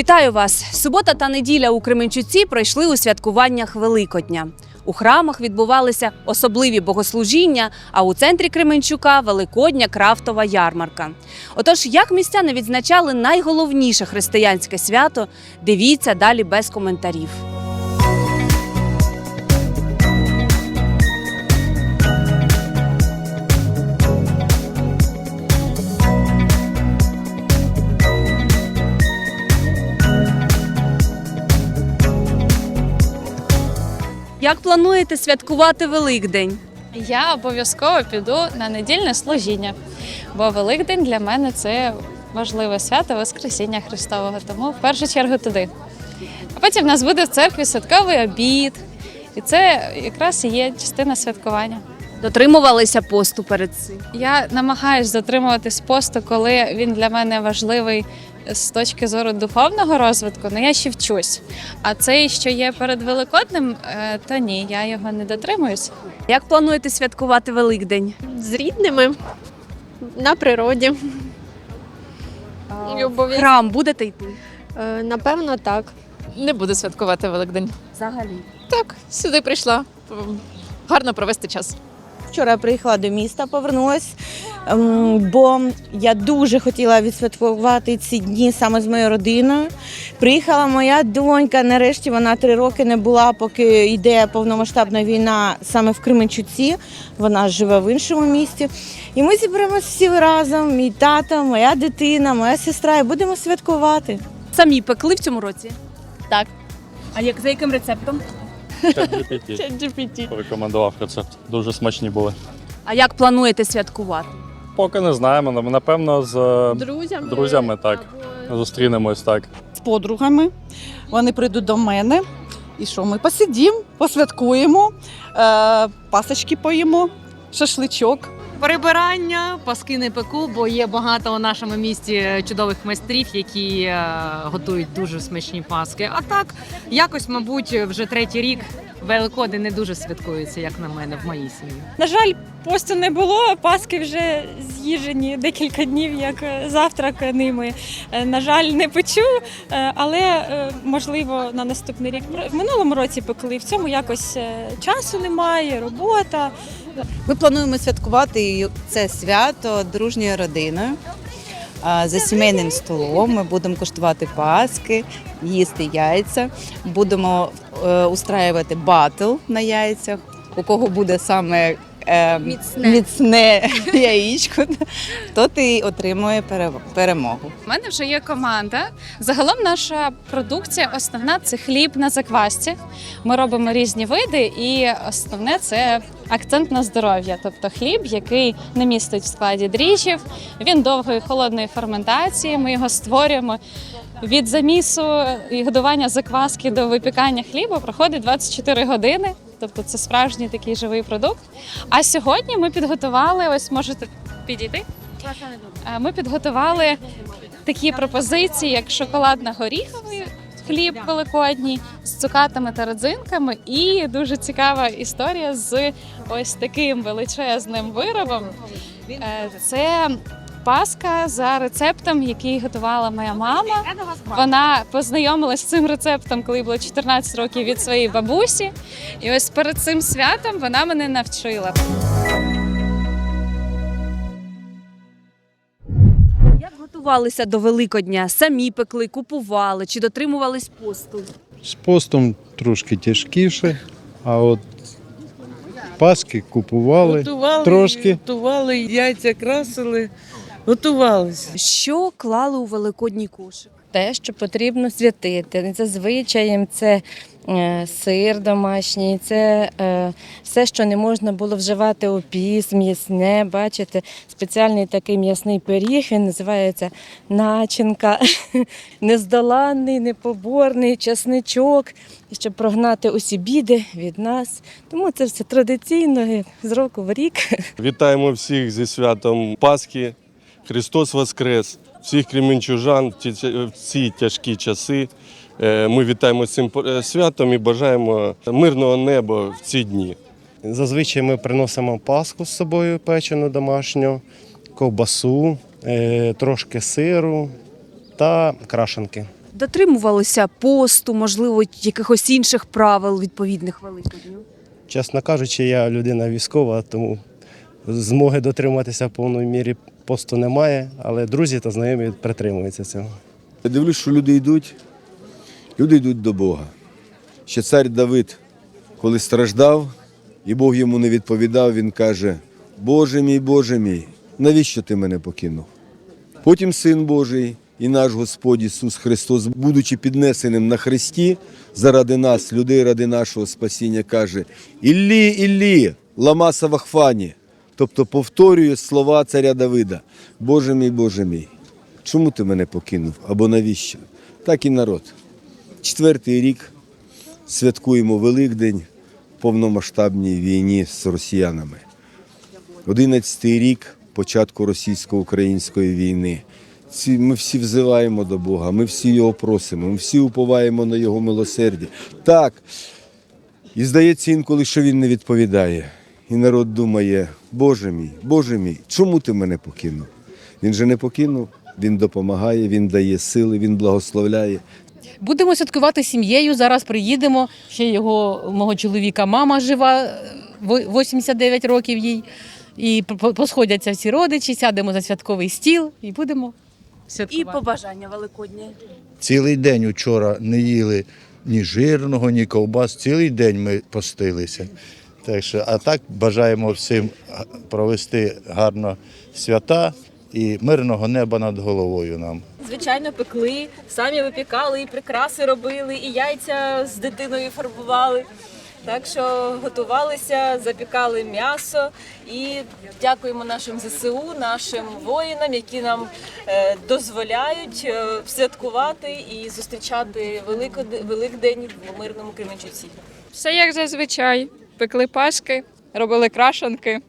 Вітаю вас! Субота та неділя у Кременчуці пройшли у святкуваннях Великодня. У храмах відбувалися особливі богослужіння, а у центрі Кременчука Великодня крафтова ярмарка. Отож, як містяни відзначали найголовніше християнське свято, дивіться далі без коментарів. Як плануєте святкувати Великдень? Я обов'язково піду на недільне служіння, бо Великдень для мене це важливе свято Воскресіння Христового, тому в першу чергу туди. А потім в нас буде в церкві святковий обід, і це якраз і є частина святкування. Дотримувалися посту перед цим. Я намагаюся дотримуватись посту, коли він для мене важливий з точки зору духовного розвитку, але я ще вчусь. А цей, що є перед Великоднем, е, то ні, я його не дотримуюсь. Як плануєте святкувати Великдень? з рідними на природі. В храм будете йти? Е, Напевно, так. Не буду святкувати Великдень. Взагалі. Так, сюди прийшла. Гарно провести час. Вчора приїхала до міста, повернулась, ем, бо я дуже хотіла відсвяткувати ці дні саме з моєю родиною. Приїхала моя донька. Нарешті вона три роки не була, поки йде повномасштабна війна саме в Кременчуці. Вона живе в іншому місті. І ми зіберемося всі разом. Мій тато, моя дитина, моя сестра, і будемо святкувати. Самі пекли в цьому році? Так. А як за яким рецептом? ChatGPT порекомендував рецепт. Дуже смачні були. А як плануєте святкувати? Поки не знаємо, але напевно з е, Друзями. друзями так зустрінемось так. з подругами. Вони прийдуть до мене. І що ми посидім, посвяткуємо, е, пасочки поїмо, шашличок. Прибирання, паски не пеку, бо є багато у нашому місті чудових майстрів, які е, готують дуже смачні паски. А так, якось, мабуть, вже третій рік Великоди не дуже святкуються, як на мене, в моїй сім'ї. На жаль, посту не було. Паски вже з'їжені декілька днів, як е, завтрак ними. Е, На жаль, не печу, але можливо на наступний рік. В минулому році пекли. В цьому якось часу немає, робота. Ми плануємо святкувати це свято дружньою родиною. За сімейним столом ми будемо куштувати паски, їсти яйця, будемо е, устраювати батл на яйцях, у кого буде саме е, Міцне. міцне яєчко, тот і отримує перемогу. У мене вже є команда. Загалом наша продукція основна це хліб на заквасці. Ми робимо різні види, і основне це акцент на здоров'я. Тобто хліб, який не містить в складі дріжджів, він довгої холодної ферментації. Ми його створюємо. Від замісу і годування закваски до випікання хліба проходить 24 години. Тобто це справжній такий живий продукт. А сьогодні ми підготували, ось можете підійти. Е, Ми підготували такі пропозиції, як шоколадно-горіховий хліб великодній з цукатами та родзинками, і дуже цікава історія з ось таким величезним виробом. Е, Це паска за рецептом, який готувала моя мама. Вона познайомилась з цим рецептом, коли було 14 років від своєї бабусі. І ось перед цим святом вона мене навчила. Як готувалися до Великодня? Самі пекли, купували чи дотримувались посту? З постом трошки тяжкіше, а от паски купували Готували, трошки. готували, яйця красили, готувалися. Що клали у великодній кошик? Те, що потрібно святити. Зазвичай це е, сир домашній, це е, все, що не можна було вживати у піс, м'ясне. Бачите, спеціальний такий м'ясний пиріг, він називається начинка. Нездоланний, непоборний, часничок, щоб прогнати усі біди від нас. Тому це все традиційно з року в рік. Вітаємо всіх зі святом Пасхи. Христос Воскрес! Всіх кремінчужан в ці- в ці тяжкі часи. Е, Ми вітаємо з цим е, святом і бажаємо мирного неба в ці дні. Зазвичай ми приносимо паску з собою печену домашню, ковбасу, е, трошки сиру та крашенки. Дотримувалися посту, можливо, якихось інших правил відповідних Великодню? Чесно кажучи, я людина військова, тому змоги дотриматися в повної мірі посту немає, але друзі та знайомі притримуються цього. Я дивлюсь, що люди йдуть, люди йдуть до Бога. Ще цар Давид, коли страждав, і Бог йому не відповідав, він каже: Боже мій, Боже мій, навіщо ти мене покинув? Потім Син Божий і наш Господь Ісус Христос, будучи піднесеним на хресті заради нас, людей, ради нашого спасіння, каже: Іллі, Іллі, лама савахфані. Тобто повторює слова царя Давида: Боже мій, Боже мій, чому ти мене покинув або навіщо? Так і народ. Четвертий рік святкуємо Великдень в повномасштабній війні з росіянами. Одинадцятий рік початку російсько-української війни. Ми всі взиваємо до Бога, ми всі його просимо, ми всі уповаємо на Його милосердя. Так, і здається інколи, що він не відповідає. І народ думає, Боже мій, Боже мій, чому ти мене покинув? Він же не покинув, він допомагає, він дає сили, він благословляє. Будемо святкувати сім'єю. Зараз приїдемо. Ще його мого чоловіка мама жива, е, во- 89 років їй. І по- посходяться всі родичі, сядемо за святковий стіл і будемо святкувати. І побажання Великодні. Цілий день вчора не їли ні жирного, ні ковбас. Цілий день ми постилися. Так що, а так бажаємо всім провести гарно свята і мирного неба над головою нам. Звичайно, пекли, самі випікали, і прикраси робили, і яйця з дитиною фарбували. Так що готувалися, запікали м'ясо і дякуємо нашим ЗСУ, нашим воїнам, які нам е, дозволяють е, святкувати і зустрічати Великдень в мирному Кременчуці. Все як зазвичай. Пекли паски, робили крашанки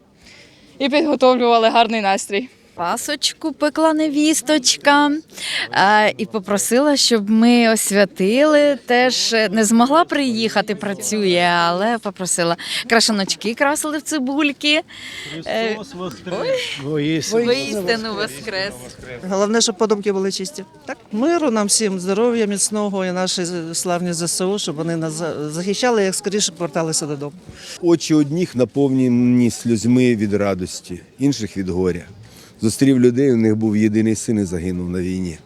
і підготовлювали гарний настрій. Пасочку пекла невісточка е, і попросила, щоб ми освятили. Теж не змогла приїхати, працює, але попросила. Крашаночки красили в цибульки. Е, Воістину воскрес. Головне, щоб подумки були чисті. Так, миру нам всім, здоров'я, міцного і наші славні ЗСУ, щоб вони нас захищали, як скоріше поверталися додому. Очі одніх наповнені сльозьми від радості, інших від горя. Зустрів людей, у них був єдиний син і загинув на війні.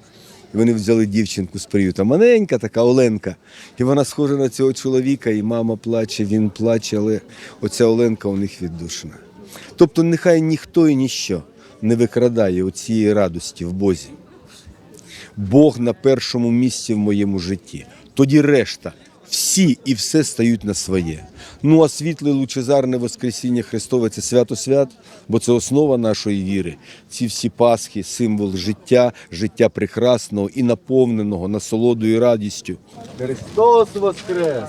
І вони взяли дівчинку з приюта, маленька така Оленка. І вона схожа на цього чоловіка, і мама плаче, він плаче, але оця Оленка у них віддушена. Тобто, нехай ніхто і ніщо не викрадає оцієї радості в Бозі. Бог на першому місці в моєму житті. Тоді решта, всі і все стають на своє. Ну а світле лучезарне Воскресіння Христове це свято свят, бо це основа нашої віри. Ці всі Пасхи, символ життя, життя прекрасного і наповненого насолодою і радістю. Христос Воскрес!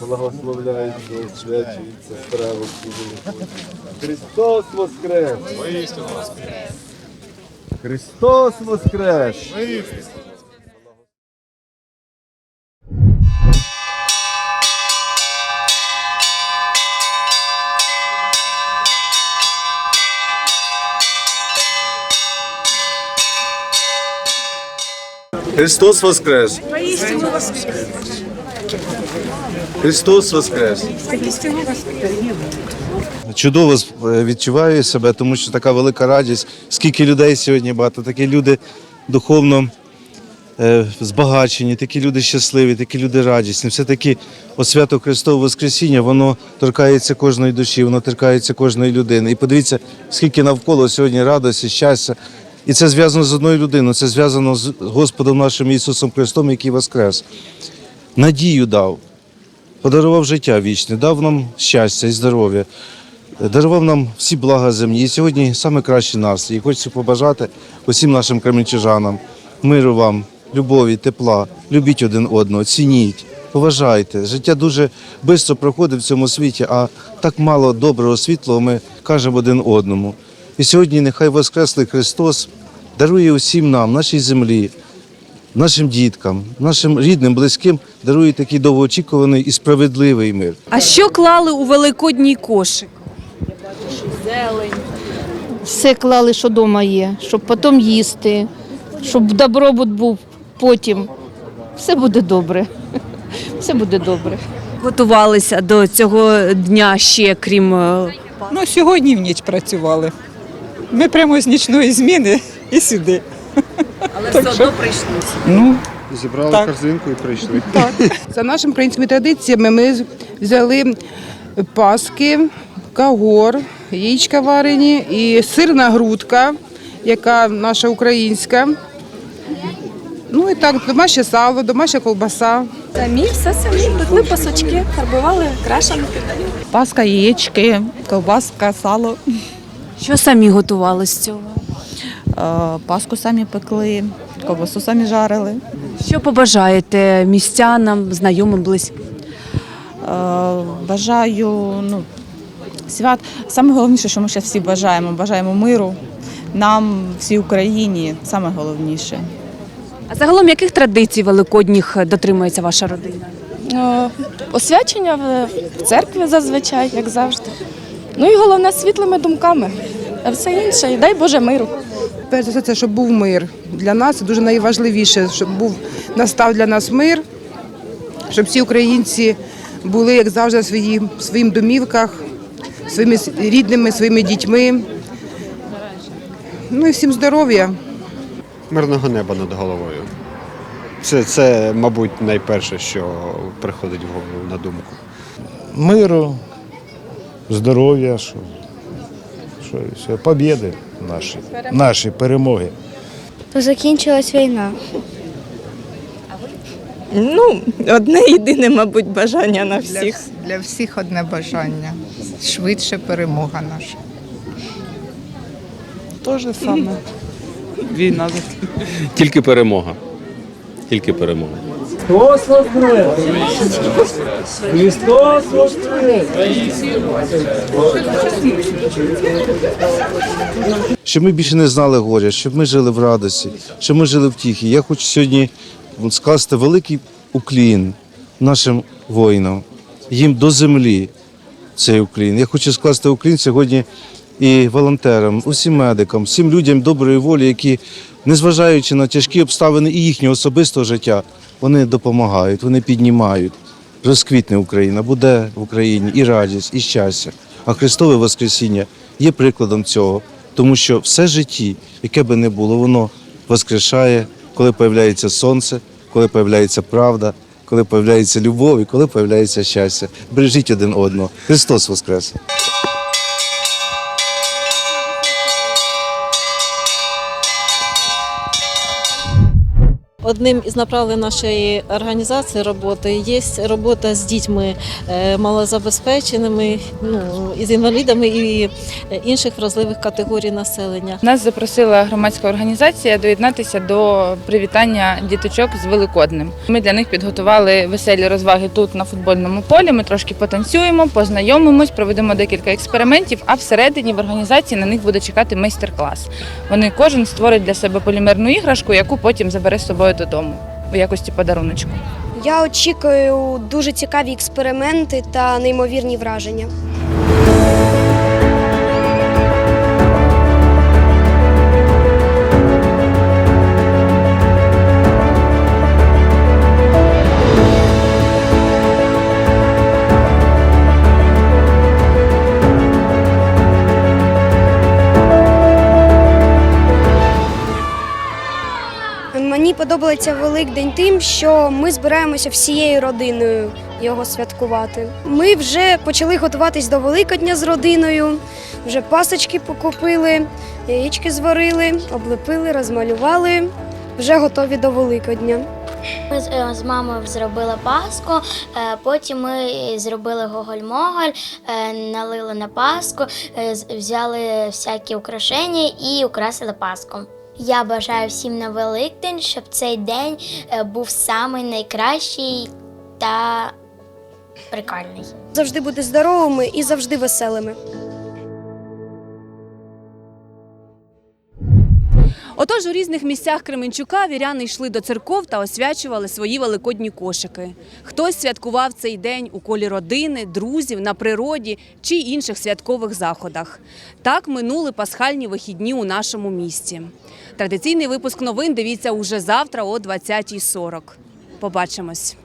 Благословляється, освячується справа Христос Воскрес! Христос Воскрес! Христос Воскрес! Христос Воскрес! Чудово відчуваю себе, тому що така велика радість. Скільки людей сьогодні багато, такі люди духовно е, збагачені, такі люди щасливі, такі люди радісні. Все-таки о свято Христового Воскресіння, воно торкається кожної душі, воно торкається кожної людини. І подивіться, скільки навколо сьогодні радості, щастя. І це зв'язано з одною людиною, це зв'язано з Господом нашим Ісусом Христом, який воскрес. Надію дав, подарував життя вічне, дав нам щастя і здоров'я дарував нам всі блага земні. І сьогодні саме кращий настрій. І Хочеться побажати усім нашим кременчужанам, миру вам, любові, тепла, любіть один одного, цініть, поважайте. Життя дуже швидко проходить в цьому світі, а так мало доброго світлого ми кажемо один одному. І сьогодні нехай Воскреслий Христос дарує усім нам, нашій землі, нашим діткам, нашим рідним, близьким дарує такий довгоочікуваний і справедливий мир. А що клали у великодній кошик? Зелень. Все клали, що вдома є, щоб потім їсти, щоб добробут був потім. Все буде добре. Все буде добре. Готувалися до цього дня ще крім е, Ну, сьогодні в ніч працювали. Ми прямо з нічної зміни і сюди. але все одно прийшли. Ну, Зібрали Так. корзинку і прийшли. За нашими українськими традиціями ми взяли паски, кагор, яєчка варені і сирна грудка, яка наша українська. Ну і так, домашнє сало, домашня колбаса. Самі все самі пекли пасочки, фарбували крашанки. Паска, яєчки, колбаска, сало. Що самі готували з цього? Паску самі пекли, ковбасу самі жарили. Що побажаєте містянам, знайомим, близьким? Е, Бажаю ну, свят. Саме головніше, що ми зараз всі бажаємо. Бажаємо миру. Нам, всій Україні, саме головніше. А загалом яких традицій великодніх дотримується ваша родина? Е, Освячення в- в церкві зазвичай, як завжди. Ну і головне світлими думками. А все інше, і дай Боже миру. Перш за все, це щоб був мир. Для нас це дуже найважливіше, щоб був настав для нас мир, щоб всі українці були, як завжди, в свої, в своїм домівках, своїми рідними, своїми дітьми. Ну і всім здоров'я. Мирного неба над головою. Це, це, мабуть, найперше, що приходить в голову на думку. миру, здоров'я, що, що, все, побєди наші, наші перемоги. Закінчилась війна. Ну, одне єдине, мабуть, бажання на всіх. Для всіх одне бажання. Швидше перемога наша. Те ж саме. Війна. Тільки перемога. Тільки перемога. Щоб ми більше не знали горя, щоб ми жили в радості, щоб ми жили в тіхі. Я хочу сьогодні скласти великий уклін нашим воїнам, їм до землі цей уклін. Я хочу скласти уклін сьогодні і волонтерам, усім медикам, всім людям доброї волі, які, незважаючи на тяжкі обставини і їхнього особистого життя, вони допомагають, вони піднімають. Розквітне Україна, буде в Україні і радість, і щастя. А Христове Воскресіння є прикладом цього, тому що все житті, яке би не було, воно воскрешає, коли появляється сонце, коли появляється правда, коли появляється любов і коли появляється щастя. Бережіть один одного. Христос Воскрес! Одним із направлень нашої організації роботи є робота з дітьми е, малозабезпеченими, ну, із інвалідами і е, інших вразливих категорій населення. Нас запросила громадська організація доєднатися до привітання діточок з Великоднем. Ми для них підготували веселі розваги тут на футбольному полі. Ми трошки потанцюємо, познайомимось, проведемо декілька експериментів. А всередині в організації на них буде чекати майстер-клас. Вони кожен створить для себе полімерну іграшку, яку потім забере з собою додому у якості подаруночку. Я очікую дуже цікаві експерименти та неймовірні враження. Подобається Великдень тим, що ми збираємося всією родиною його святкувати. Ми вже почали готуватись до Великодня з родиною, вже пасочки покупили, яєчки зварили, облепили, розмалювали. Вже готові до Великодня. Ми з, е, з мамою зробили паску, е, потім ми зробили гоголь-моголь, е, налили на паску, взяли всякі украшення і украсили паску. Я бажаю всім на Великдень, щоб цей день е, був самий найкращий та прикольний. Завжди бути здоровими і завжди веселими. Отож, у різних місцях Кременчука віряни йшли до церков та освячували свої великодні кошики. Хтось святкував цей день у колі родини, друзів, на природі чи інших святкових заходах. Так минули пасхальні вихідні у нашому місті. Традиційний випуск новин дивіться уже завтра о 20.40. Побачимось.